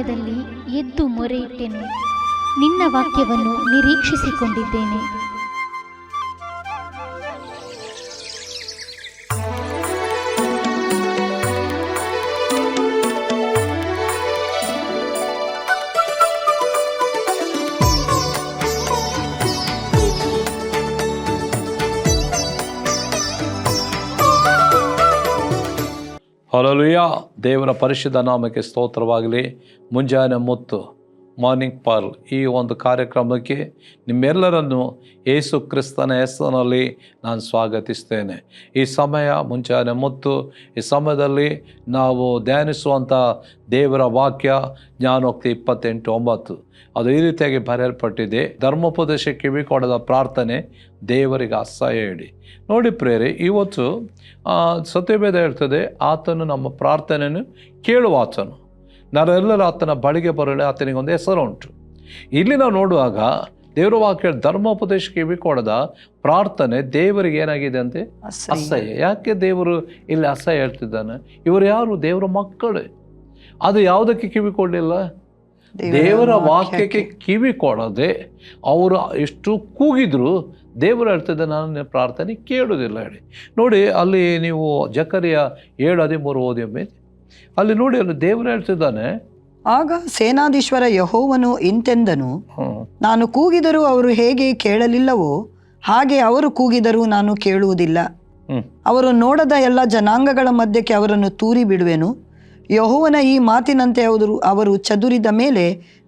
ಸಮಯದಲ್ಲಿ ಎದ್ದು ಮೊರೆಯಿಟ್ಟೆನು. ನಿನ್ನ ವಾಕ್ಯವನ್ನು ನಿರೀಕ್ಷಿಸಿಕೊಂಡಿದ್ದೇನೆ. ಹೊಲಲುಯ ದೇವರ ಪರಿಶುದ್ಧ ನಾಮಕ್ಕೆ ಸ್ತೋತ್ರವಾಗಲಿ. ಮುಂಜಾನೆ ಮುತ್ತು. ಮಾರ್ನಿಂಗ್ ಪಾರ್ಲ್ ಈ ಒಂದು ಕಾರ್ಯಕ್ರಮಕ್ಕೆ ನಿಮ್ಮೆಲ್ಲರನ್ನು ಯೇಸು ಕ್ರಿಸ್ತನ ಹೆಸರಿನಲ್ಲಿ ನಾನು ಸ್ವಾಗತಿಸ್ತೇನೆ. ಈ ಸಮಯ ಮುಂಚಾನೆ ಮತ್ತು, ಈ ಸಮಯದಲ್ಲಿ ನಾವು ಧ್ಯಾನಿಸುವಂಥ ದೇವರ ವಾಕ್ಯ ಜ್ಞಾನೋಕ್ತಿ ಇಪ್ಪತ್ತೆಂಟು ಒಂಬತ್ತು. ಅದು ಈ ರೀತಿಯಾಗಿ ಬರೆಯಲ್ಪಟ್ಟಿದೆ. ಧರ್ಮೋಪದೇಶ ಕಿವಿ ಕೊಡದ ಪ್ರಾರ್ಥನೆ ದೇವರಿಗೆ ಅಸಹ್ಯ ಹೇಳಿ. ನೋಡಿ ಪ್ರೇರಿ, ಇವತ್ತು ಸತ್ಯಭೇದ ಹೇಳ್ತದೆ, ಆತನು ನಮ್ಮ ಪ್ರಾರ್ಥನೆಯನ್ನು ಕೇಳುವ ಆತನು ನಾವೆಲ್ಲರೂ ಆತನ ಬಳಿಗೆ ಬರಲು ಆತನಿಗೆ ಒಂದು ಹೆಸರು ಉಂಟು. ಇಲ್ಲಿ ನಾವು ನೋಡುವಾಗ ದೇವರ ವಾಕ್ಯ ಧರ್ಮೋಪದೇಶಕ್ಕೆ ಕಿವಿ ಕೊಡದ ಪ್ರಾರ್ಥನೆ ದೇವರಿಗೆ ಏನಾಗಿದೆ ಅಂತೆ? ಅಸಹ್ಯ. ಯಾಕೆ ದೇವರು ಇಲ್ಲಿ ಅಸಹ್ಯ ಹೇಳ್ತಿದ್ದಾನೆ? ಇವರು ಯಾರು? ದೇವರ ಮಕ್ಕಳು. ಅದು ಯಾವುದಕ್ಕೆ ಕಿವಿ ಕೊಡಲಿಲ್ಲ ದೇವರ ವಾಕ್ಯಕ್ಕೆ. ಕಿವಿ ಕೊಡದೆ ಅವರು ಎಷ್ಟು ಕೂಗಿದ್ರು ದೇವರು ಹೇಳ್ತಿದ್ದೆ ನಾನು ಪ್ರಾರ್ಥನೆ ಕೇಳುವುದಿಲ್ಲ ಹೇಳಿ. ನೋಡಿ ಅಲ್ಲಿ ನೀವು ಜಕರಿಯ ಏಳು ಹದಿಮೂರು ಓದಿ ಒಮ್ಮೆ. ಅಲ್ಲಿ ನೋಡಿ ಅಲ್ಲಿ ದೇವರು ಹೇಳ್ತಿದ್ದಾನೆ. ಆಗ ಸೇನಾಧೀಶ್ವರ ಯಹೋವನು ಇಂತೆಂದನು ನಾನು ಕೂಗಿದರೂ ಅವರು ಹೇಗೆ ಕೇಳಲಿಲ್ಲವೋ ಹಾಗೆ ಅವರು ಕೂಗಿದರೂ ನಾನು ಕೇಳುವುದಿಲ್ಲ. ಅವರು ನೋಡದ ಎಲ್ಲ ಜನಾಂಗಗಳ ಮಧ್ಯಕ್ಕೆ ಅವರನ್ನು ತೂರಿ ಬಿಡುವೆನು. ಯಹೋವನ ಈ ಮಾತಿನಂತೆ ಅವರು ಅವರು ಚದುರಿದ ಮೇಲೆ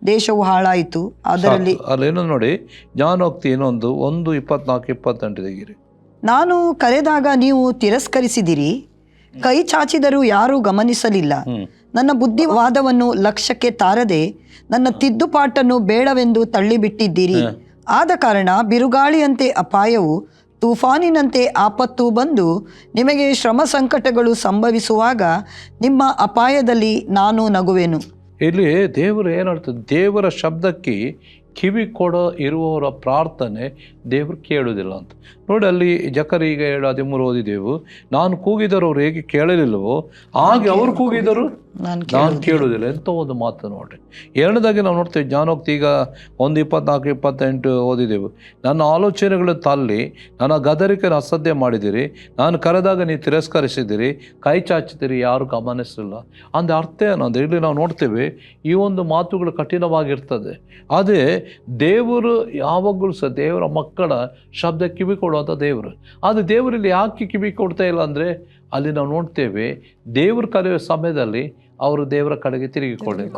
ದೇಶವು ಹಾಳಾಯಿತು. ಅದರಲ್ಲಿ ಅಲ್ಲೇನು ನೋಡಿ ಜ್ಞಾನೋಕ್ತಿ ಇನ್ನೊಂದು ಒಂದು ಇಪ್ಪತ್ನಾಲ್ಕು ಇಪ್ಪತ್ತೆಂಟು ನಾನು ಕರೆದಾಗ ನೀವು ತಿರಸ್ಕರಿಸಿದಿರಿ. ಕೈ ಚಾಚಿದರೂ ಯಾರೂ ಗಮನಿಸಲಿಲ್ಲ. ನನ್ನ ಬುದ್ಧಿವಾದವನ್ನು ಲಕ್ಷ್ಯಕ್ಕೆ ತಾರದೆ ನನ್ನ ತಿದ್ದುಪಾಟನ್ನು ಬೇಡವೆಂದು ತಳ್ಳಿಬಿಟ್ಟಿದ್ದೀರಿ. ಆದ ಕಾರಣ ಬಿರುಗಾಳಿಯಂತೆ ಅಪಾಯವು ತೂಫಾನಿನಂತೆ ಆಪತ್ತು ಬಂದು ನಿಮಗೆ ಶ್ರಮ ಸಂಕಟಗಳು ಸಂಭವಿಸುವಾಗ ನಿಮ್ಮ ಅಪಾಯದಲ್ಲಿ ನಾನು ನಗುವೆನು. ಇಲ್ಲಿ ದೇವರು ಏನಾಡ್ತದೆ ದೇವರ ಶಬ್ದಕ್ಕೆ ಕಿವಿ ಕೊಡೋ ಇರುವವರ ಪ್ರಾರ್ಥನೆ ದೇವರು ಕೇಳುವುದಿಲ್ಲ ಅಂತ. ನೋಡಿ ಅಲ್ಲಿ ಜಕರಿಗೆ ಈಗ ಹೇಳು ಹದಿಮೂರು ಓದಿದೆವು. ನಾನು ಕೂಗಿದರು ಅವ್ರು ಹೇಗೆ ಕೇಳಲಿಲ್ಲವೋ ಹಾಗೆ ಅವರು ಕೂಗಿದರು ನಾನು ಕೇಳುವುದಿಲ್ಲ ಎಂತ ಒಂದು ಮಾತು ನೋಡ್ರಿ. ಎರಡನೇದಾಗಿ ನಾವು ನೋಡ್ತೇವೆ ಜ್ಞಾನೋಕ್ತಿ ಈಗ ಒಂದು ಇಪ್ಪತ್ನಾಲ್ಕು ಇಪ್ಪತ್ತೆಂಟು ಓದಿದೆವು. ನನ್ನ ಆಲೋಚನೆಗಳು ತಲ್ಲಿ ನನ್ನ ಗದರಿಕೆನ ಅಸಧ್ಯ ಮಾಡಿದಿರಿ. ನಾನು ಕರೆದಾಗ ನೀವು ತಿರಸ್ಕರಿಸಿದಿರಿ. ಕೈ ಚಾಚಿದಿರಿ ಯಾರು ಗಮನಿಸಲಿಲ್ಲ. ಅಂದ ಅರ್ಥ ಏನಂದ್ರೆ ಇಲ್ಲಿ ನಾವು ನೋಡ್ತೇವೆ ಈ ಒಂದು ಮಾತುಗಳು ಕಠಿಣವಾಗಿರ್ತದೆ. ಅದೇ ದೇವರು ಯಾವಾಗಲೂ ಸಹ ದೇವರ ಮಕ್ಕಳ ಶಬ್ದ ಕಿವಿ ಕೊಡುವಂಥ ದೇವರು. ಆದರೆ ದೇವರಲ್ಲಿ ಯಾಕೆ ಕಿವಿ ಕೊಡ್ತಾ ಇಲ್ಲ ಅಂದರೆ ಅಲ್ಲಿ ನಾವು ನೋಡ್ತೇವೆ ದೇವರು ಕಲಿಯುವ ಸಮಯದಲ್ಲಿ ಅವರು ದೇವರ ಕಡೆಗೆ ತಿರುಗಿಕೊಳ್ಳಿಲ್ಲ.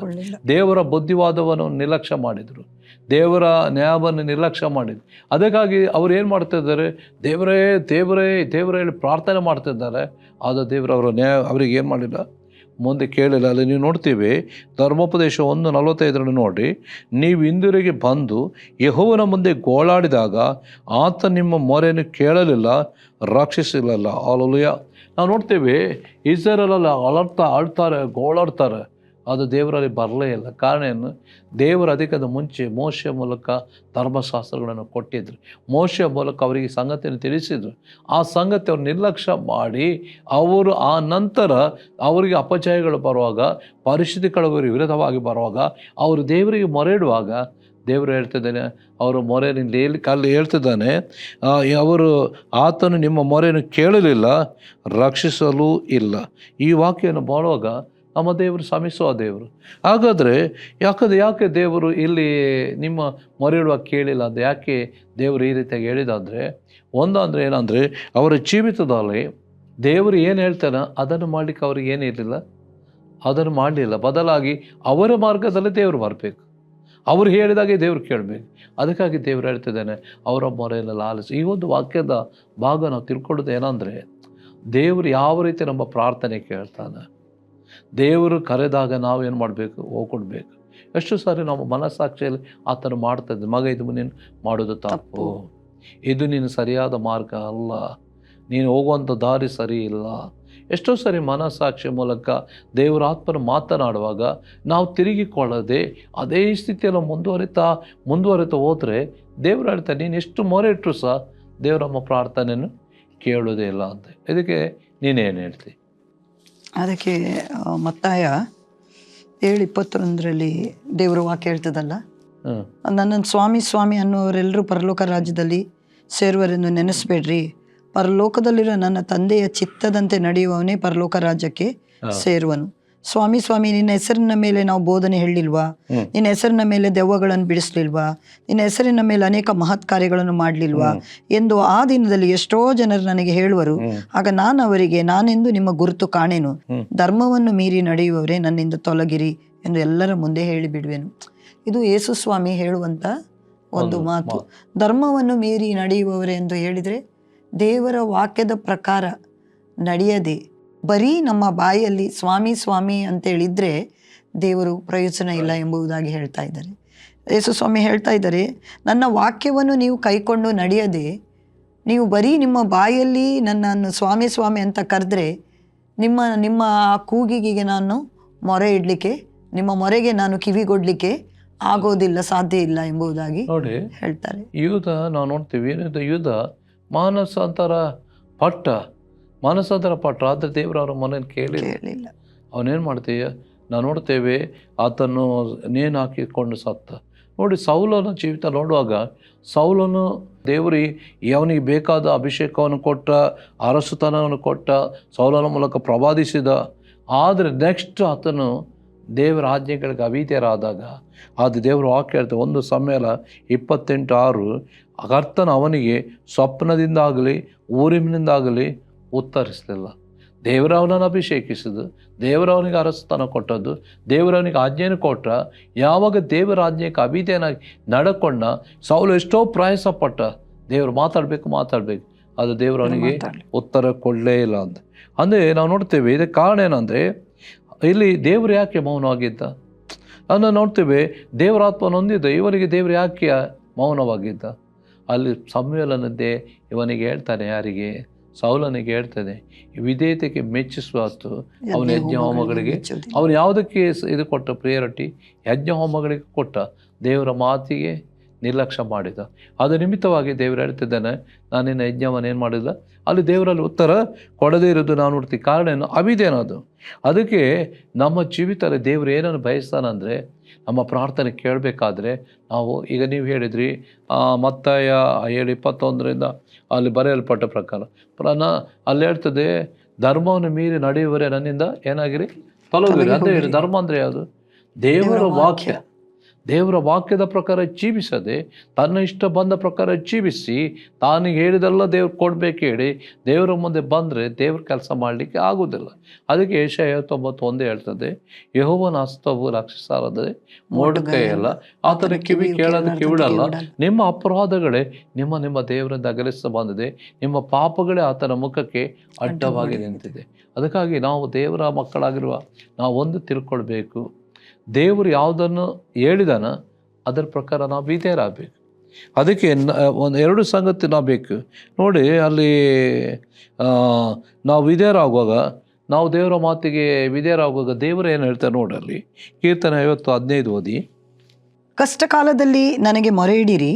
ದೇವರ ಬುದ್ಧಿವಾದವನ್ನು ನಿರ್ಲಕ್ಷ್ಯ ಮಾಡಿದರು. ದೇವರ ನ್ಯಾಯವನ್ನು ನಿರ್ಲಕ್ಷ್ಯ ಮಾಡಿದ್ರು. ಅದಕ್ಕಾಗಿ ಅವ್ರು ಏನು ಮಾಡ್ತಿದ್ದಾರೆ ದೇವರೇ ದೇವರೇ ದೇವರೇ ಹೇಳಿ ಪ್ರಾರ್ಥನೆ ಮಾಡ್ತಿದ್ದಾರೆ ಆದರೆ ದೇವರು ಅವರ ನ್ಯಾಯ ಅವ್ರಿಗೆ ಏನು ಮಾಡಿಲ್ಲ? ಮುಂದೆ ಕೇಳಿಲ್ಲ ಅಲ್ಲಿ ನೀವು ನೋಡ್ತೀವಿ ಧರ್ಮೋಪದೇಶ ಒಂದು ನಲವತ್ತೈದರಲ್ಲಿ ನೋಡಿ, ನೀವು ಹಿಂದಿರುಗಿ ಬಂದು ಯಹೋವನ ಮುಂದೆ ಗೋಳಾಡಿದಾಗ ಆತ ನಿಮ್ಮ ಮೊರೆಯನ್ನು ಕೇಳಲಿಲ್ಲ, ರಕ್ಷಿಸಲಿಲ್ಲ. ಅಲಲುಯ ನಾವು ನೋಡ್ತೀವಿ ಇಸ್ರೇಲಲ್ಲಿ ಅಳರ್ತಾ ಆಳ್ತಾರೆ, ಗೋಳಾಡ್ತಾರೆ. ಅದು ದೇವರಲ್ಲಿ ಬರಲೇ ಇಲ್ಲ. ಕಾರಣ ಏನು? ದೇವರ ಅಧಿಕದ ಮುಂಚೆ ಮೋಶ ಮೂಲಕ ಧರ್ಮಶಾಸ್ತ್ರಗಳನ್ನು ಕೊಟ್ಟಿದ್ರು. ಮೋಶ ಮೂಲಕ ಅವರಿಗೆ ಸಂಗತಿಯನ್ನು ತಿಳಿಸಿದರು. ಆ ಸಂಗತಿ ಅವ್ರು ನಿರ್ಲಕ್ಷ್ಯ ಮಾಡಿ ಅವರು ಆ ನಂತರ ಅವರಿಗೆ ಅಪಚಯಗಳು ಬರುವಾಗ, ಪರಿಸ್ಥಿತಿ ಕಳವರಿಗೆ ವಿರೋಧವಾಗಿ ಬರುವಾಗ ಅವರು ದೇವರಿಗೆ ಮೊರೆ ಇಡುವಾಗ ದೇವರು ಹೇಳ್ತಿದ್ದಾನೆ, ಅವರು ಮೊರೆಯಿಂದ ಹೇಳಿ ಕಲ್ಲು ಹೇಳ್ತಿದ್ದಾನೆ ಅವರು ಆತನು ನಿಮ್ಮ ಮೊರೆಯನ್ನು ಕೇಳಲಿಲ್ಲ, ರಕ್ಷಿಸಲು ಇಲ್ಲ. ಈ ವಾಕ್ಯವನ್ನು ಬಾಳುವಾಗ ನಮ್ಮ ದೇವರು ಶ್ರಮಿಸುವ ದೇವರು. ಹಾಗಾದರೆ ಯಾಕಂದರೆ ಯಾಕೆ ದೇವರು ಇಲ್ಲಿ ನಿಮ್ಮ ಮೊರೆ ಇಡುವಾಗ ಕೇಳಿಲ್ಲ ಅಂದರೆ ಯಾಕೆ ದೇವರು ಈ ರೀತಿಯಾಗಿ ಹೇಳಿದಂದರೆ ಒಂದು ಅಂದರೆ ಏನಂದರೆ ಅವರ ಜೀವಿತದಲ್ಲಿ ದೇವರು ಏನು ಹೇಳ್ತಾನೆ? ಅದನ್ನು ಮಾಡಲಿಕ್ಕೆ ಅವ್ರಿಗೆ ಏನಿರಲಿಲ್ಲ ಅದನ್ನು ಮಾಡಲಿಲ್ಲ. ಬದಲಾಗಿ ಅವರ ಮಾರ್ಗದಲ್ಲಿ ದೇವರು ಬರಬೇಕು. ಅವರು ಹೇಳಿದಾಗೆ ದೇವರು ಕೇಳಬೇಕು. ಅದಕ್ಕಾಗಿ ದೇವರು ಹೇಳ್ತಿದ್ದಾನೆ, ಅವರ ಮೊರೆಯನ್ನು ಲಾಲಿಸಿ. ಈ ಒಂದು ವಾಕ್ಯದ ಭಾಗ ನಾವು ತಿಳ್ಕೊಳ್ಳೋದು ಏನಂದರೆ, ದೇವರು ಯಾವ ರೀತಿ ನಮ್ಮ ಪ್ರಾರ್ಥನೆ ಕೇಳ್ತಾನೆ ದೇವರು ಕರೆದಾಗ ನಾವು ಏನು ಮಾಡಬೇಕು? ಹೋಗ್ಕೊಡ್ಬೇಕು. ಎಷ್ಟು ಸಾರಿ ನಮ್ಮ ಮನಸ್ಸಾಕ್ಷಿಯಲ್ಲಿ ಆತನು ಮಾಡ್ತಾ ಇದ್ದೆ ಮಗ ಇದು ನೀನು ಮಾಡೋದು ತಪ್ಪು. ಇದು ನೀನು ಸರಿಯಾದ ಮಾರ್ಗ ಅಲ್ಲ. ನೀನು ಹೋಗುವಂಥ ದಾರಿ ಸರಿ ಇಲ್ಲ. ಎಷ್ಟೋ ಸರಿ ಮನಸ್ಸಾಕ್ಷಿ ಮೂಲಕ ದೇವರ ಆತ್ಮನ ಮಾತನಾಡುವಾಗ ನಾವು ತಿರುಗಿಕೊಳ್ಳದೆ ಅದೇ ಸ್ಥಿತಿಯಲ್ಲಿ ಮುಂದುವರಿತಾ ಮುಂದುವರಿತಾ ಹೋದರೆ ದೇವರು ಹೇಳ್ತಾರೆ ನೀನು ಎಷ್ಟು ಮೊರೆ ಇಟ್ಟರು ಸಹ ದೇವರಮ್ಮ ಪ್ರಾರ್ಥನೆಯನ್ನು ಕೇಳೋದೇ ಇಲ್ಲ ಅಂತ. ಇದಕ್ಕೆ ನೀನೇನು ಹೇಳ್ತಿ? ಅದಕ್ಕೆ ಮತ್ತಾಯ ಏಳು ಇಪ್ಪತ್ತೊಂದರಲ್ಲಿ ದೇವರು ವಾಕ್ಯ ಹೇಳ್ತದಲ್ಲ? ನನ್ನನ್ನು ಸ್ವಾಮಿ ಸ್ವಾಮಿ ಅನ್ನೋರೆಲ್ಲರೂ ಪರಲೋಕ ರಾಜ್ಯದಲ್ಲಿ ಸೇರುವರೆಂದು ನೆನೆಸ್ಬೇಡ್ರಿ. ಪರಲೋಕದಲ್ಲಿರೋ ನನ್ನ ತಂದೆಯ ಚಿತ್ತದಂತೆ ನಡೆಯುವವನೇ ಪರಲೋಕ ರಾಜ್ಯಕ್ಕೆ ಸೇರುವನು. ಸ್ವಾಮಿ ಸ್ವಾಮಿ ನಿನ್ನ ಹೆಸರಿನ ಮೇಲೆ ನಾವು ಬೋಧನೆ ಹೇಳಿಲ್ವಾ. ನಿನ್ನ ಹೆಸರಿನ ಮೇಲೆ ದೆವ್ವಗಳನ್ನು ಬಿಡಿಸ್ಲಿಲ್ವಾ? ನಿನ್ನ ಹೆಸರಿನ ಮೇಲೆ ಅನೇಕ ಮಹತ್ ಕಾರ್ಯಗಳನ್ನು ಮಾಡಲಿಲ್ವಾ? ಎಂದು ಆ ದಿನದಲ್ಲಿ ಎಷ್ಟೋ ಜನರು ನನಗೆ ಹೇಳುವರು. ಆಗ ನಾನು ಅವರಿಗೆ ನಾನೆಂದು ನಿಮ್ಮ ಗುರುತು ಕಾಣೆನು. ಧರ್ಮವನ್ನು ಮೀರಿ ನಡೆಯುವವರೇ ನನ್ನಿಂದ ತೊಲಗಿರಿ ಎಂದು ಎಲ್ಲರ ಮುಂದೆ ಹೇಳಿಬಿಡುವೆನು. ಇದು ಯೇಸು ಸ್ವಾಮಿ ಹೇಳುವಂತ ಒಂದು ಮಾತು. ಧರ್ಮವನ್ನು ಮೀರಿ ನಡೆಯುವವರೇ ಎಂದು ಹೇಳಿದರೆ ದೇವರ ವಾಕ್ಯದ ಪ್ರಕಾರ ನಡೆಯದೆ ಬರೀ ನಮ್ಮ ಬಾಯಲ್ಲಿ ಸ್ವಾಮಿ ಸ್ವಾಮಿ ಅಂತೇಳಿದರೆ ದೇವರು ಪ್ರಯೋಜನ ಇಲ್ಲ ಎಂಬುದಾಗಿ ಹೇಳ್ತಾ ಇದ್ದಾರೆ. ಯೇಸು ಸ್ವಾಮಿ ಹೇಳ್ತಾ ಇದ್ದಾರೆ ನನ್ನ ವಾಕ್ಯವನ್ನು ನೀವು ಕೈಕೊಂಡು ನಡೆಯದೆ ನೀವು ಬರೀ ನಿಮ್ಮ ಬಾಯಲ್ಲಿ ನನ್ನನ್ನು ಸ್ವಾಮಿ ಸ್ವಾಮಿ ಅಂತ ಕರೆದ್ರೆ ನಿಮ್ಮ ನಿಮ್ಮ ಆ ಕೂಗಿಗೆ ನಾನು ಮೊರೆ ಇಡಲಿಕ್ಕೆ ನಿಮ್ಮ ಮೊರೆಗೆ ನಾನು ಕಿವಿಗೊಡ್ಲಿಕ್ಕೆ ಆಗೋದಿಲ್ಲ ಸಾಧ್ಯ ಇಲ್ಲ ಎಂಬುದಾಗಿ ನೋಡಿ ಹೇಳ್ತಾರೆ. ಯೂದ ನಾವು ನೋಡ್ತೀವಿ ಏನಿದೆ ಯೂದ ಮಾನಸಾಂತರ ಪಟ್ಟ ಮಾನಸಾಂತರ ಪಾಠ ಆದರೆ ದೇವರು ಅವರ ಮನೇಲಿ ಕೇಳಿ ಅವನೇನು ಮಾಡ್ತೀಯ? ನಾ ನೋಡ್ತೇವೆ. ಆತನು ನೇಣು ಹಾಕಿಕೊಂಡು ಸತ್ತ. ನೋಡಿ ಸೌಲನ ಜೀವಿತ ನೋಡುವಾಗ ಸೌಲನು ದೇವರಿ ಅವನಿಗೆ ಬೇಕಾದ ಅಭಿಷೇಕವನ್ನು ಕೊಟ್ಟ ಅರಸುತನವನ್ನು ಕೊಟ್ಟ ಸೌಲನ ಮೂಲಕ ಪ್ರವಾದಿಸಿದ. ಆದರೆ ನೆಕ್ಸ್ಟ್ ಆತನು ದೇವರ ಆಜ್ಞೆಗಳಿಗೆ ಅವಿದ್ಯರಾದಾಗ ಅದು ದೇವರು ವಾಕ್ಯ ಒಂದು ಸಮಯಲ ಇಪ್ಪತ್ತೆಂಟು ಆರು ಕರ್ತನ ಅವನಿಗೆ ಸ್ವಪ್ನದಿಂದಾಗಲಿ ಊರಿಮಿನಿಂದಾಗಲಿ ಉತ್ತರಿಸಲಿಲ್ಲ. ದೇವರವನನ್ನು ಅಭಿಷೇಕಿಸಿದ್ದು ದೇವರವನಿಗೆ ಅರಸ್ತನ ಕೊಟ್ಟದ್ದು ದೇವರವನಿಗೆ ಆಜ್ಞೆಯನ್ನು ಕೊಟ್ಟ ಯಾವಾಗ ದೇವರ ಆಜ್ಞೆಗೆ ಅವಿಧೇನಾಗಿ ನಡ್ಕೊಂಡ ಸೌಲು ಎಷ್ಟೋ ಪ್ರಯಾಸ ಪಟ್ಟ ದೇವರು ಮಾತಾಡಬೇಕು ಮಾತಾಡಬೇಕು. ಅದು ದೇವರವನಿಗೆ ಉತ್ತರ ಕೊಡಲೇ ಇಲ್ಲ ಅಂತ ಅಂದರೆ ನಾವು ನೋಡ್ತೇವೆ ಇದಕ್ಕೆ ಕಾರಣ ಏನಂದರೆ ಇಲ್ಲಿ ದೇವರು ಯಾಕೆ ಮೌನವಾಗಿದ್ದ? ಅದನ್ನು ನೋಡ್ತೇವೆ ದೇವರ ಆತ್ಮನ ಹೊಂದಿದ್ದ ಇವನಿಗೆ ದೇವರು ಯಾಕೆ ಮೌನವಾಗಿದ್ದ? ಅಲ್ಲಿ ಸಮ್ಮೇಳನದ್ದೇ ಇವನಿಗೆ ಹೇಳ್ತಾನೆ ಯಾರಿಗೆ? ಸೌಲನಿಗೆ ಹೇಳ್ತದೆ ವಿಧೇಯತೆಗೆ ಮೆಚ್ಚಿಸುವ ಹೊತ್ತು ಅವನ ಯಜ್ಞ ಹೋಮಗಳಿಗೆ ಅವನು ಯಾವುದಕ್ಕೆ ಇದು ಕೊಟ್ಟ ಪ್ರಿಯರಿಟಿ ಯಜ್ಞ ಹೋಮಗಳಿಗೆ ಕೊಟ್ಟ ದೇವರ ಮಾತಿಗೆ ನಿರ್ಲಕ್ಷ್ಯ ಮಾಡಿದ. ಅದು ನಿಮಿತ್ತವಾಗಿ ದೇವರು ಹೇಳ್ತಿದ್ದಾನೆ ನಾನು ನಿನ್ನ ಯಜ್ಞವನ್ನು ಏನು ಮಾಡಿಲ್ಲ? ಅಲ್ಲಿ ದೇವರಲ್ಲಿ ಉತ್ತರ ಕೊಡದೇ ಇರೋದು ನಾನು ನೋಡ್ತೀವಿ ಕಾರಣ ಏನು? ಅದು. ಅದಕ್ಕೆ ನಮ್ಮ ಜೀವಿತದಲ್ಲಿ ದೇವರು ಏನನ್ನು ಬಯಸ್ತಾನಂದರೆ ನಮ್ಮ ಪ್ರಾರ್ಥನೆ ಕೇಳಬೇಕಾದ್ರೆ ನಾವು ಈಗ ನೀವು ಹೇಳಿದ್ರಿ ಮತ್ತಾಯ ಏಳು ಇಪ್ಪತ್ತೊಂದರಿಂದ ಅಲ್ಲಿ ಬರೆಯಲ್ಪಟ್ಟ ಪ್ರಕಾರ ಪ್ರಾಣ ಅಲ್ಲಿ ಹೇಳ್ತದೆ ಧರ್ಮವನ್ನು ಮೀರಿ ನಡೆಯುವರೆ ನನ್ನಿಂದ ಏನಾಗಿರಿ? ತೊಲಗಿರಿ ಅಂತ ಹೇಳಿ ಧರ್ಮ ಅಂದರೆ ಯಾವುದು? ದೇವರ ವಾಕ್ಯ. ದೇವರ ವಾಕ್ಯದ ಪ್ರಕಾರ ಜೀವಿಸದೆ ತನ್ನ ಇಷ್ಟ ಬಂದ ಪ್ರಕಾರ ಜೀವಿಸಿ ತಾನಿಗೆ ಹೇಳಿದೆಲ್ಲ ದೇವ್ರು ಕೊಡಬೇಕು ಹೇಳಿ ದೇವರ ಮುಂದೆ ಬಂದರೆ ದೇವ್ರ ಕೆಲಸ ಮಾಡಲಿಕ್ಕೆ ಆಗುವುದಿಲ್ಲ. ಅದಕ್ಕೆ ಏಷ ಐವತ್ತೊಂಬತ್ತು ಒಂದೇ ಹೇಳ್ತದೆ ಯಹೋವನ ಹಸ್ತವು ರಕ್ಷಿಸಾರದೆ ಮೋಡುಕೈಯಲ್ಲ. ಆತನ ಕಿವಿ ಕೇಳೋದು ಕಿವಿಡಲ್ಲ ನಿಮ್ಮ ಅಪರಾಧಗಳೇ ನಿಮ್ಮ ನಿಮ್ಮ ದೇವರಿಂದ ಅಗಲಿಸ ಬಂದಿದೆ ನಿಮ್ಮ ಪಾಪಗಳೇ ಆತನ ಮುಖಕ್ಕೆ ಅಡ್ಡವಾಗಿ ನಿಂತಿದೆ. ಅದಕ್ಕಾಗಿ ನಾವು ದೇವರ ಮಕ್ಕಳಾಗಿರುವ ನಾವು ಒಂದು ತಿಳ್ಕೊಳ್ಬೇಕು. ದೇವರು ಯಾವುದನ್ನು ಹೇಳಿದಾನ ಅದರ ಪ್ರಕಾರ ನಾವು ವಿಧೇಯರಾಗಬೇಕು. ಅದಕ್ಕೆ ಒಂದು ಎರಡು ಸಂಗತಿ ನಾವು ಬೇಕು. ನೋಡಿ ಅಲ್ಲಿ ನಾವು ವಿಧೇಯರಾಗುವಾಗ ನಾವು ದೇವರ ಮಾತಿಗೆ ವಿಧೇಯರಾಗುವಾಗ ದೇವರು ಏನು ಹೇಳ್ತಾರೆ ನೋಡಿ ಅಲ್ಲಿ. ಕೀರ್ತನೆ ಐವತ್ತು ಹದಿನೈದು ಓದಿ. ಕಷ್ಟ ಕಾಲದಲ್ಲಿ ನನಗೆ ಮೊರೆ ಇಡಿರಿ.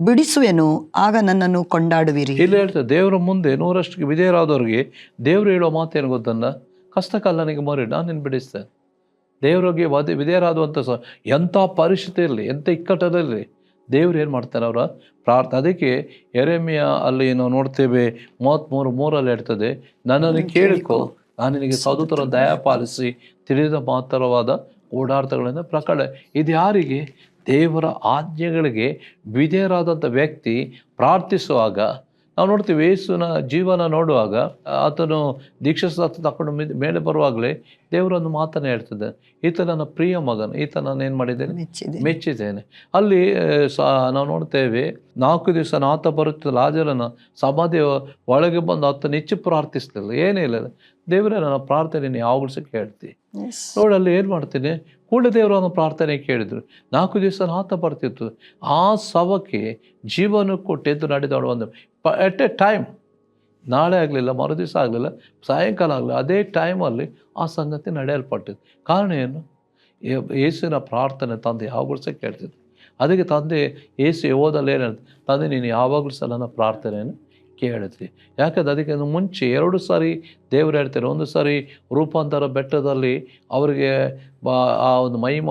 ಬಿಡಿಸುವೆನು ಆಗ ನನ್ನನ್ನು ಕೊಂಡಾಡುವಿರಿ. ಇಲ್ಲಿ ಹೇಳ್ತಾರೆ ದೇವರ ಮುಂದೆ ನೂರಷ್ಟು ವಿಧೇಯರಾದವ್ರಿಗೆ ದೇವರು ಹೇಳೋ ಮಾತೇನು ಗೊತ್ತನ್ನ? ಕಷ್ಟಕಾಲ ನನಗೆ ಮೊರೆ ನಾನು ನಿನ್ನ ಬಿಡಿಸ್ತೇನೆ? ದೇವರಿಗೆ ವಧೆ ವಿಧೇಯರಾದಂಥ ಸ ಎಂಥ ಪರಿಸ್ಥಿತಿಯಲ್ಲಿ ಎಂಥ ಇಕ್ಕಟ್ಟದಲ್ಲಿ ದೇವ್ರು ಏನು ಮಾಡ್ತಾರೆ ಅವರ ಪ್ರಾರ್ಥ ಅದಕ್ಕೆ ಎರೆಮಿಯ ಅಲ್ಲಿ ನಾವು ನೋಡ್ತೇವೆ ಮೂವತ್ತ್ಮೂರು ಮೂರಲ್ಲಿ ಇರ್ತದೆ ನನ್ನನ್ನು ಕೇಳಿಕೊ ನಾನು ನಿನಗೆ ಸದುತರ ದಯ ಪಾಲಿಸಿ ತಿಳಿದ ಮಾತ್ರವಾದ ಓಡಾಟಗಳಿಂದ ಪ್ರಕಟ. ಇದು ಯಾರಿಗೆ? ದೇವರ ಆಜ್ಞೆಗಳಿಗೆ ವಿಧೇಯರಾದಂಥ ವ್ಯಕ್ತಿ ಪ್ರಾರ್ಥಿಸುವಾಗ ನಾವು ನೋಡ್ತೀವಿ ಯೇಸುನ ಜೀವನ ನೋಡುವಾಗ ಆತನು ದೀಕ್ಷಾಸ್ತ್ರ ತಕೊಂಡು ಮೇಲೆ ಬರುವಾಗಲೇ ದೇವರನ್ನು ಮಾತನ್ನು ಹೇಳ್ತದೆ. ಈತ ನನ್ನ ಪ್ರಿಯ ಮಗನ ಈತ ನಾನು ಏನು ಮಾಡಿದ್ದೇನೆ? ಮೆಚ್ಚಿದೆ ಮೆಚ್ಚಿದ್ದೇನೆ. ಅಲ್ಲಿ ಸ ನಾವು ನೋಡ್ತೇವೆ ನಾಲ್ಕು ದಿವಸ ನಾತ ಬರುತ್ತಿದ್ದ ಲಾಜರನ ಸಮಾಧಿ ಒಳಗೆ ಬಂದು ಆತ ನೆಚ್ಚು ಪ್ರಾರ್ಥಿಸ್ಲಿಲ್ಲ ಏನೇ ಇಲ್ಲ ದೇವರೇ ನನ್ನ ಪ್ರಾರ್ಥನೆ ಯಾವಾಗಲೂ ಸಹ ಕೇಳ್ತಿ. ನೋಡಿ ಅಲ್ಲಿ ಏನು ಮಾಡ್ತೀನಿ ದೇವರನ್ನು ಪ್ರಾರ್ಥನೆ ಕೇಳಿದರು. ನಾಲ್ಕು ದಿವಸ ಆತ ಬರ್ತಿತ್ತು. ಆ ಸವಕ್ಕೆ ಜೀವನ ಕೊಟ್ಟೆದ್ದು ನಡೆದವಳು ಒಂದು ಪ ಎಟ್ ಎ ಟೈಮ್ ನಾಳೆ ಆಗಲಿಲ್ಲ, ಮರುದಿವಸ ಆಗಲಿಲ್ಲ, ಸಾಯಂಕಾಲ ಆಗಲಿಲ್ಲ, ಅದೇ ಟೈಮಲ್ಲಿ ಆ ಸಂಗತಿ ನಡೆಯಲ್ಪಟ್ಟಿದ್ದು ಕಾರಣ ಏನು? ಯೇಸುವಿನ ಪ್ರಾರ್ಥನೆ ತಂದೆ ಯಾವಾಗಲೂ ಸಹ ಕೇಳ್ತಿದ್ರು. ಅದಕ್ಕೆ ತಂದೆ, ಯೇಸು ಯೋದಲ್ಲಿ ಏನಂತ ತಂದೆ, ನೀನು ಯಾವಾಗಲೂ ಸಹ ನನ್ನ ಪ್ರಾರ್ಥನೆಯನ್ನು ಕೇಳಿದ್ರಿ ಯಾಕಂದ್ರೆ ಅದಕ್ಕೆ ಮುಂಚೆ ಎರಡು ಸಾರಿ ದೇವರು ಹೇಳ್ತಾರೆ ಒಂದು ಸಾರಿ ರೂಪಾಂತರ ಬೆಟ್ಟದಲ್ಲಿ ಅವರಿಗೆ ಬಾ ಆ ಒಂದು ಮಹಿಮ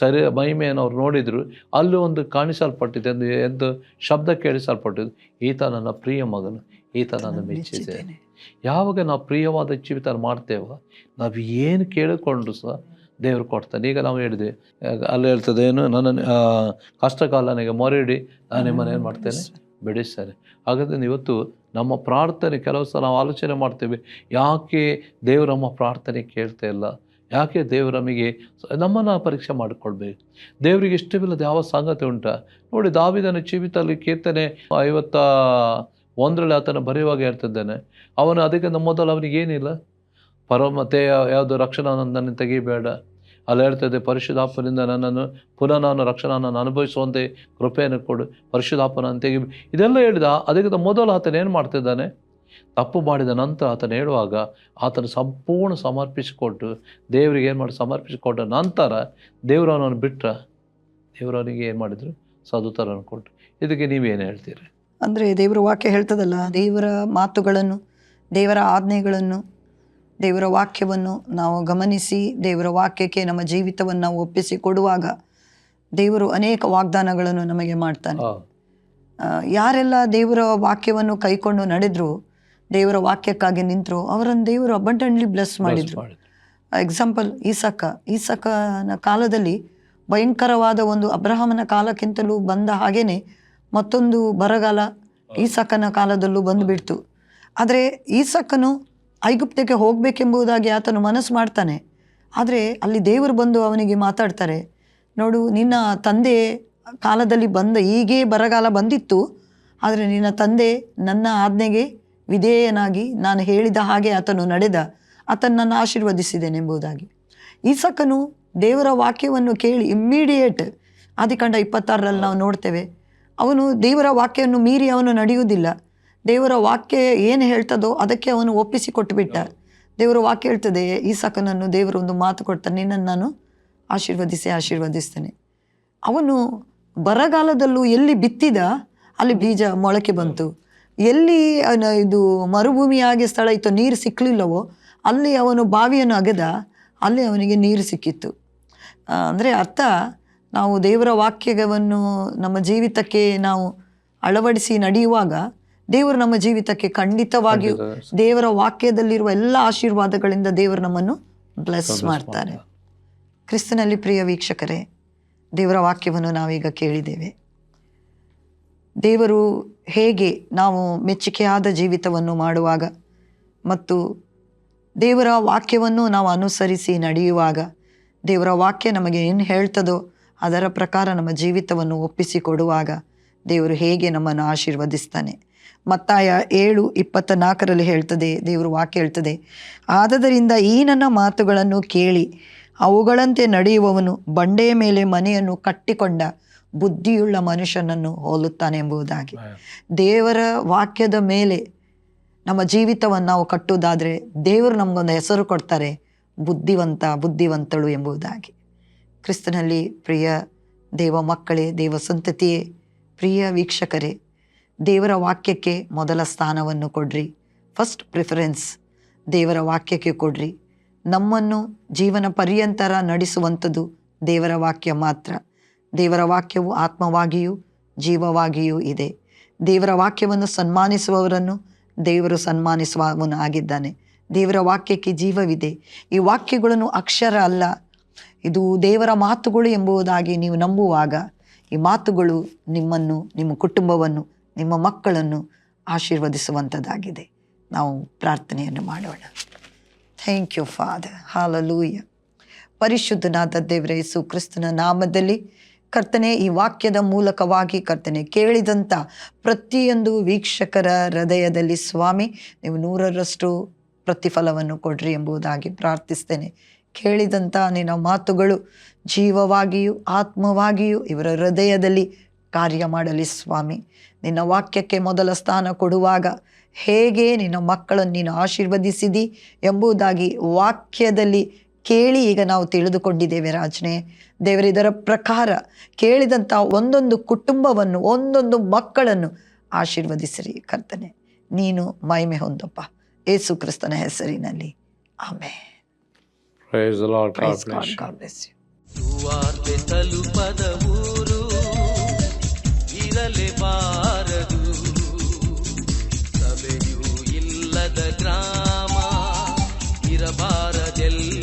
ಸರಿ ಮಹಿಮೆಯನ್ನು ಅವ್ರು ನೋಡಿದರು. ಅಲ್ಲಿ ಒಂದು ಕಾಣಿಸಲ್ಪಟ್ಟಿದೆ ಎಂದು ಎಂದು ಶಬ್ದ ಕೇಳಿಸಲ್ಪಟ್ಟಿದ್ದು ಈತ ನನ್ನ ಪ್ರಿಯ ಮಗನು ಈತ ನನ್ನ ಮೆಚ್ಚಿದೆ. ಮೆಚ್ಚಿದ್ದೇನೆ. ಯಾವಾಗ ನಾವು ಪ್ರಿಯವಾದ ಜೀವಿತ ಮಾಡ್ತೇವೋ ನಾವು ಏನು ಕೇಳಿಕೊಂಡ್ರು ಸಹ ದೇವರು ಕೊಡ್ತಾನೆ. ಈಗ ನಾವು ಹೇಳಿದೆ ಅಲ್ಲಿ ಹೇಳ್ತದೆ ಏನು ನನ್ನ ಕಷ್ಟಕಾಲ ನನಗೆ ಮೊರೆಡಿ ನಾನು ನಿಮ್ಮನ್ನು ಏನು ಮಾಡ್ತೇನೆ? ಬಿಡಿಸ್ತೇನೆ ಹಾಗಾದ್ರೆ ಇವತ್ತು ನಮ್ಮ ಪ್ರಾರ್ಥನೆ, ಕೆಲವು ಸಲ ನಾವು ಆಲೋಚನೆ ಮಾಡ್ತೇವೆ, ಯಾಕೆ ದೇವರು ನಮ್ಮ ಪ್ರಾರ್ಥನೆ ಕೇಳ್ತಾ ಇಲ್ಲ? ಯಾಕೆ ದೇವರು ನಮಗೆ ನಮ್ಮನ್ನು ಪರೀಕ್ಷೆ ಮಾಡಿಕೊಳ್ಬೇಕು? ದೇವರಿಗೆ ಇಷ್ಟವಿಲ್ಲದ ಯಾವ ಸಂಗತಿ ಉಂಟಾ? ನೋಡಿ, ದಾವಿದನ ಜೀವಿತದಲ್ಲಿ ಕೀರ್ತನೆ ಐವತ್ತ ಒಂದರಲ್ಲಿ ಆತನ ಬರೆಯುವಾಗ ಹೇಳ್ತಿದ್ದಾನೆ, ಅವನು ಅದಕ್ಕೆ ಮೊದಲು ಅವನಿಗೆ ಏನಿಲ್ಲ ಪರಮತೆ ಯಾವುದು ರಕ್ಷಣಾ ನನ್ನನ್ನು ತೆಗಿಬೇಡ. ಅಲ್ಲಿ ಹೇಳ್ತದೆ ಪರಿಶುದ್ಧಾಪನಿಂದ ನನ್ನನ್ನು ಪುನಃ ನಾನು ರಕ್ಷಣಾನನ್ನು ಅನುಭವಿಸುವಂತೆ ಕೃಪೆಯನ್ನು ಕೊಡು ಪರಿಶುದ್ಧಾಪನ ತೆಗಿ ಇದೆಲ್ಲ ಹೇಳಿದ, ಅದಕ್ಕಿಂತ ಮೊದಲು ಆತನ ಏನು ಮಾಡ್ತಿದ್ದಾನೆ? ತಪ್ಪು ಮಾಡಿದ ನಂತರ ಆತನ ಹೇಳುವಾಗ ಆತನು ಸಂಪೂರ್ಣ ಸಮರ್ಪಿಸಿಕೊಟ್ಟು, ದೇವರಿಗೆ ಏನು ಮಾಡಿ ಸಮರ್ಪಿಸಿಕೊಟ್ಟ ನಂತರ ದೇವರವನನ್ನು ಬಿಟ್ಟರೆ ದೇವರವನಿಗೆ ದೇವರು ಏನು ಮಾಡಿದರು? ಸದುತರನ್ನು ಕೊಟ್ಟು ಇದಕ್ಕೆ ನೀವೇನು ಹೇಳ್ತೀರಿ? ಅಂದರೆ ದೇವರ ವಾಕ್ಯ ಹೇಳ್ತದಲ್ಲ, ದೇವರ ಮಾತುಗಳನ್ನು, ದೇವರ ಆಜ್ಞೆಗಳನ್ನು ದೇವರ ವಾಕ್ಯವನ್ನು ನಾವು ಗಮನಿಸಿ ದೇವರ ವಾಕ್ಯಕ್ಕೆ ನಮ್ಮ ಜೀವಿತವನ್ನು ನಾವು ಒಪ್ಪಿಸಿ ಕೊಡುವಾಗ ದೇವರು ಅನೇಕ ವಾಗ್ದಾನಗಳನ್ನು ನಮಗೆ ಮಾಡ್ತಾನೆ. ಯಾರೆಲ್ಲ ದೇವರ ವಾಕ್ಯವನ್ನು ಕೈಕೊಂಡು ನಡೆದ್ರು ದೇವರ ವಾಕ್ಯಕ್ಕಾಗಿ ನಿಂತರು ಅವರನ್ನು ದೇವರು ಅಬಂಡೆಂಟ್ಲಿ ಬ್ಲೆಸ್ ಮಾಡಿದ್ರು. ಮಾಡಿದ್ರು. ಎಕ್ಸಾಂಪಲ್ ಈಸಕ. ಈಸಕನ ಕಾಲದಲ್ಲಿ ಭಯಂಕರವಾದ ಒಂದು ಅಬ್ರಹಾಮನ ಕಾಲಕ್ಕಿಂತಲೂ ಬಂದ ಹಾಗೇನೆ ಮತ್ತೊಂದು ಬರಗಾಲ ಈಸಕನ ಕಾಲದಲ್ಲೂ ಬಂದುಬಿಡ್ತು. ಆದರೆ ಈಸಕನು ಐಗುಪ್ತಕ್ಕೆ ಹೋಗಬೇಕೆಂಬುದಾಗಿ ಆತನು ಮನಸ್ಸು ಮಾಡ್ತಾನೆ. ಆದರೆ ಅಲ್ಲಿ ದೇವರು ಬಂದು ಅವನಿಗೆ ಮಾತಾಡ್ತಾರೆ, ನೋಡು, ನಿನ್ನ ತಂದೆ ಕಾಲದಲ್ಲಿ ಬಂದ ಈಗೇ ಬರಗಾಲ ಬಂದಿತ್ತು, ಆದರೆ ನಿನ್ನ ತಂದೆ ನನ್ನ ಆಜ್ಞೆಗೆ ವಿಧೇಯನಾಗಿ ನಾನು ಹೇಳಿದ ಹಾಗೆ ಆತನು ನಡೆದ, ಆತನನ್ನು ಆಶೀರ್ವದಿಸಿದ್ದೇನೆಂಬುದಾಗಿ ಈಸಕನು ದೇವರ ವಾಕ್ಯವನ್ನು ಕೇಳಿ ಇಮ್ಮಿಡಿಯೇಟ್ ಆದಿಕಂಡ ಇಪ್ಪತ್ತಾರರಲ್ಲಿ ನಾವು ನೋಡ್ತೇವೆ, ಅವನು ದೇವರ ವಾಕ್ಯವನ್ನು ಮೀರಿ ಅವನು ನಡೆಯುವುದಿಲ್ಲ. ದೇವರ ವಾಕ್ಯ ಏನು ಹೇಳ್ತದೋ ಅದಕ್ಕೆ ಅವನು ಒಪ್ಪಿಸಿ ಕೊಟ್ಟುಬಿಟ್ಟ. ದೇವರ ವಾಕ್ಯ ಹೇಳ್ತದೆ ಈಸಕನನ್ನು ದೇವರು ಒಂದು ಮಾತು ಕೊಡ್ತಾನೆ ನಿನ್ನನ್ನು ನಾನು ಆಶೀರ್ವದಿಸಿ ಆಶೀರ್ವದಿಸ್ತೇನೆ. ಅವನು ಬರಗಾಲದಲ್ಲೂ ಎಲ್ಲಿ ಬಿತ್ತಿದ ಅಲ್ಲಿ ಬೀಜ ಮೊಳಕೆ ಬಂತು. ಎಲ್ಲಿ ಇದು ಮರುಭೂಮಿಯಾಗಿ ಸ್ಥಳ ಇತ್ತು ನೀರು ಸಿಕ್ಕಲಿಲ್ಲವೋ ಅಲ್ಲಿ ಅವನು ಬಾವಿಯನ್ನು ಅಗೆದ ಅಲ್ಲಿ ಅವನಿಗೆ ನೀರು ಸಿಕ್ಕಿತ್ತು. ಅಂದರೆ ಅರ್ಥ ನಾವು ದೇವರ ವಾಕ್ಯವನ್ನು ನಮ್ಮ ಜೀವಿತಕ್ಕೆ ನಾವು ಅಳವಡಿಸಿ ನಡೆಯುವಾಗ ದೇವರು ನಮ್ಮ ಜೀವಿತಕ್ಕೆ ಖಂಡಿತವಾಗಿಯೂ ದೇವರ ವಾಕ್ಯದಲ್ಲಿರುವ ಎಲ್ಲ ಆಶೀರ್ವಾದಗಳಿಂದ ದೇವರು ನಮ್ಮನ್ನು ಬ್ಲೆಸ್ ಮಾಡ್ತಾರೆ. ಕ್ರಿಸ್ತನಲ್ಲಿ ಪ್ರಿಯ ವೀಕ್ಷಕರೇ ದೇವರ ವಾಕ್ಯವನ್ನು ನಾವೀಗ ಕೇಳಿದ್ದೇವೆ. ದೇವರು ಹೇಗೆ ನಾವು ಮೆಚ್ಚುಗೆಯಾದ ಜೀವಿತವನ್ನು ಮಾಡುವಾಗ ಮತ್ತು ದೇವರ ವಾಕ್ಯವನ್ನು ನಾವು ಅನುಸರಿಸಿ ನಡೆಯುವಾಗ ದೇವರ ವಾಕ್ಯ ನಮಗೆ ಏನು ಹೇಳ್ತದೋ ಅದರ ಪ್ರಕಾರ ನಮ್ಮ ಜೀವಿತವನ್ನು ಒಪ್ಪಿಸಿ ಕೊಡುವಾಗ ದೇವರು ಹೇಗೆ ನಮ್ಮನ್ನು ಆಶೀರ್ವದಿಸ್ತಾನೆ. ಮತ್ತಾಯ ಏಳು ಇಪ್ಪತ್ತ ನಾಲ್ಕರಲ್ಲಿ ಹೇಳ್ತದೆ ದೇವರು ವಾಕ್ಯ ಹೇಳ್ತದೆ. ಆದದರಿಂದ ಈ ನನ್ನ ಮಾತುಗಳನ್ನು ಕೇಳಿ ಅವುಗಳಂತೆ ನಡೆಯುವವನು ಬಂಡೆಯ ಮೇಲೆ ಮನೆಯನ್ನು ಕಟ್ಟಿಕೊಂಡ ಬುದ್ಧಿಯುಳ್ಳ ಮನುಷ್ಯನನ್ನು ಹೋಲುತ್ತಾನೆ ಎಂಬುದಾಗಿ. ದೇವರ ವಾಕ್ಯದ ಮೇಲೆ ನಮ್ಮ ಜೀವಿತವನ್ನು ನಾವು ಕಟ್ಟುವುದಾದರೆ ದೇವರು ನಮಗೊಂದು ಹೆಸರು ಕೊಡ್ತಾರೆ ಬುದ್ಧಿವಂತ ಬುದ್ಧಿವಂತಳು ಎಂಬುದಾಗಿ. ಕ್ರಿಸ್ತನಲ್ಲಿ ಪ್ರಿಯ ದೇವ ಮಕ್ಕಳೇ ದೇವ ಸಂತತಿಯೇ ಪ್ರಿಯ ವೀಕ್ಷಕರೇ ದೇವರ ವಾಕ್ಯಕ್ಕೆ ಮೊದಲ ಸ್ಥಾನವನ್ನು ಕೊಡ್ರಿ. ಫಸ್ಟ್ ಪ್ರಿಫರೆನ್ಸ್ ದೇವರ ವಾಕ್ಯಕ್ಕೆ ಕೊಡ್ರಿ. ನಮ್ಮನ್ನು ಜೀವನ ಪರ್ಯಂತರ ನಡೆಸುವಂಥದ್ದು ದೇವರ ವಾಕ್ಯ ಮಾತ್ರ. ದೇವರ ವಾಕ್ಯವು ಆತ್ಮವಾಗಿಯೂ ಜೀವವಾಗಿಯೂ ಇದೆ. ದೇವರ ವಾಕ್ಯವನ್ನು ಸನ್ಮಾನಿಸುವವರನ್ನು ದೇವರು ಸನ್ಮಾನಿಸುವವನು ಆಗಿದ್ದಾನೆ ದೇವರ ವಾಕ್ಯಕ್ಕೆ ಜೀವವಿದೆ. ಈ ವಾಕ್ಯಗಳನ್ನು ಅಕ್ಷರ ಅಲ್ಲ, ಇದು ದೇವರ ಮಾತುಗಳು ಎಂಬುದಾಗಿ ನೀವು ನಂಬುವಾಗ ಈ ಮಾತುಗಳು ನಿಮ್ಮನ್ನು, ನಿಮ್ಮ ಕುಟುಂಬವನ್ನು ನಿಮ್ಮ ಮಕ್ಕಳನ್ನು ಆಶೀರ್ವದಿಸುವಂಥದ್ದಾಗಿದೆ. ನಾವು ಪ್ರಾರ್ಥನೆಯನ್ನು ಮಾಡೋಣ. ಥ್ಯಾಂಕ್ ಯು ಫಾದರ್ ಹಾಲಲೂಯ ಪರಿಶುದ್ಧನಾದ ದೇವರೇ ಯೇಸು ಕ್ರಿಸ್ತನ ನಾಮದಲ್ಲಿ ಕರ್ತನೆ, ಈ ವಾಕ್ಯದ ಮೂಲಕವಾಗಿ ಕರ್ತನೆ ಕೇಳಿದಂಥ ಪ್ರತಿಯೊಂದು ವೀಕ್ಷಕರ ಹೃದಯದಲ್ಲಿ ಸ್ವಾಮಿ, ನೀವು ನೂರರಷ್ಟು ಪ್ರತಿಫಲವನ್ನು ಕೊಡ್ರಿ ಎಂಬುದಾಗಿ ಪ್ರಾರ್ಥಿಸ್ತೇನೆ. ಕೇಳಿದಂಥ ನಿನ್ನ ಮಾತುಗಳು ಜೀವವಾಗಿಯೂ ಆತ್ಮವಾಗಿಯೂ ಇವರ ಹೃದಯದಲ್ಲಿ ಕಾರ್ಯ ಮಾಡಲಿ ಸ್ವಾಮಿ. ನಿನ್ನ ವಾಕ್ಯಕ್ಕೆ ಮೊದಲ ಸ್ಥಾನ ಕೊಡುವಾಗ ಹೇಗೆ ನಿನ್ನ ಮಕ್ಕಳನ್ನು ನೀನು ಆಶೀರ್ವದಿಸಿದಿ ಎಂಬುದಾಗಿ ವಾಕ್ಯದಲ್ಲಿ ಕೇಳಿ ಈಗ ನಾವು ತಿಳಿದುಕೊಂಡಿದ್ದೇವೆ ರಾಜನೇ ದೇವರ ಇದರ ಪ್ರಕಾರ ಕೇಳಿದಂಥ ಒಂದೊಂದು ಕುಟುಂಬವನ್ನು ಒಂದೊಂದು ಮಕ್ಕಳನ್ನು ಆಶೀರ್ವದಿಸಿರಿ ಕರ್ತನೆ ನೀನು ಮಹಿಮೆ ಹೊಂದಪ್ಪ ಏಸು ಕ್ರಿಸ್ತನ ಹೆಸರಿನಲ್ಲಿ ಆಮೇಲೆ Praise the Lord. God bless you. God bless you. ഭാരതൽ